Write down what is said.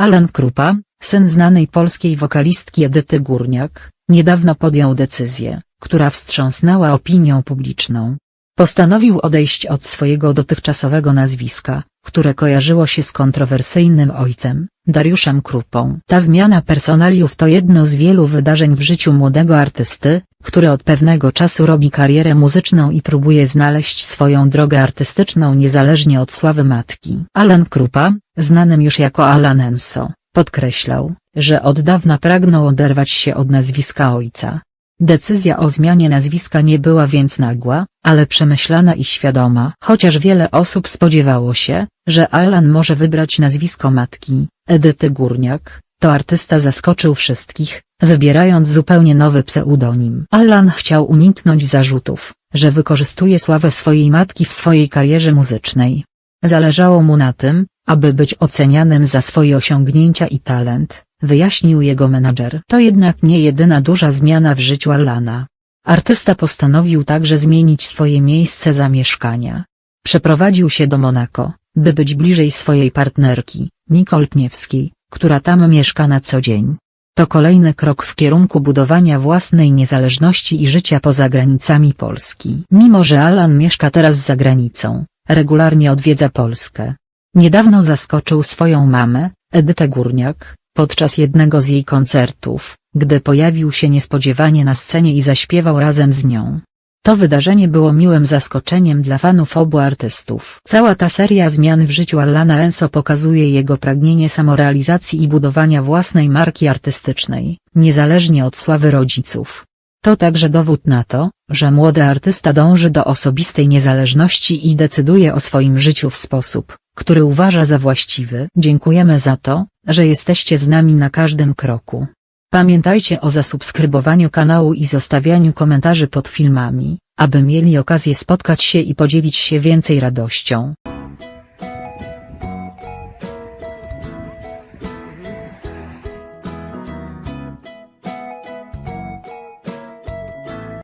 Alan Krupa, syn znanej polskiej wokalistki Edyty Górniak, niedawno podjął decyzję, która wstrząsnęła opinią publiczną. Postanowił odejść od swojego dotychczasowego nazwiska, które kojarzyło się z kontrowersyjnym ojcem, Dariuszem Krupą. Ta zmiana personaliów to jedno z wielu wydarzeń w życiu młodego artysty, który od pewnego czasu robi karierę muzyczną i próbuje znaleźć swoją drogę artystyczną niezależnie od sławy matki. Alan Krupa, znanym już jako Alan Enso, podkreślał, że od dawna pragnął oderwać się od nazwiska ojca. Decyzja o zmianie nazwiska nie była więc nagła, ale przemyślana i świadoma. Chociaż wiele osób spodziewało się, że Alan może wybrać nazwisko matki, Edyty Górniak, to artysta zaskoczył wszystkich, wybierając zupełnie nowy pseudonim. Alan chciał uniknąć zarzutów, że wykorzystuje sławę swojej matki w swojej karierze muzycznej. Zależało mu na tym, aby być ocenianym za swoje osiągnięcia i talent, wyjaśnił jego menadżer. To jednak nie jedyna duża zmiana w życiu Alana. Artysta postanowił także zmienić swoje miejsce zamieszkania. Przeprowadził się do Monako, by być bliżej swojej partnerki, Nicole Pniewskiej, która tam mieszka na co dzień. To kolejny krok w kierunku budowania własnej niezależności i życia poza granicami Polski. Mimo że Alan mieszka teraz za granicą, regularnie odwiedza Polskę. Niedawno zaskoczył swoją mamę, Edytę Górniak, podczas jednego z jej koncertów, gdy pojawił się niespodziewanie na scenie i zaśpiewał razem z nią. To wydarzenie było miłym zaskoczeniem dla fanów obu artystów. Cała ta seria zmian w życiu Allana Enso pokazuje jego pragnienie samorealizacji i budowania własnej marki artystycznej, niezależnie od sławy rodziców. To także dowód na to, że młody artysta dąży do osobistej niezależności i decyduje o swoim życiu w sposób, który uważa za właściwy. Dziękujemy za to, że jesteście z nami na każdym kroku. Pamiętajcie o zasubskrybowaniu kanału i zostawianiu komentarzy pod filmami, aby mieli okazję spotkać się i podzielić się więcej radością.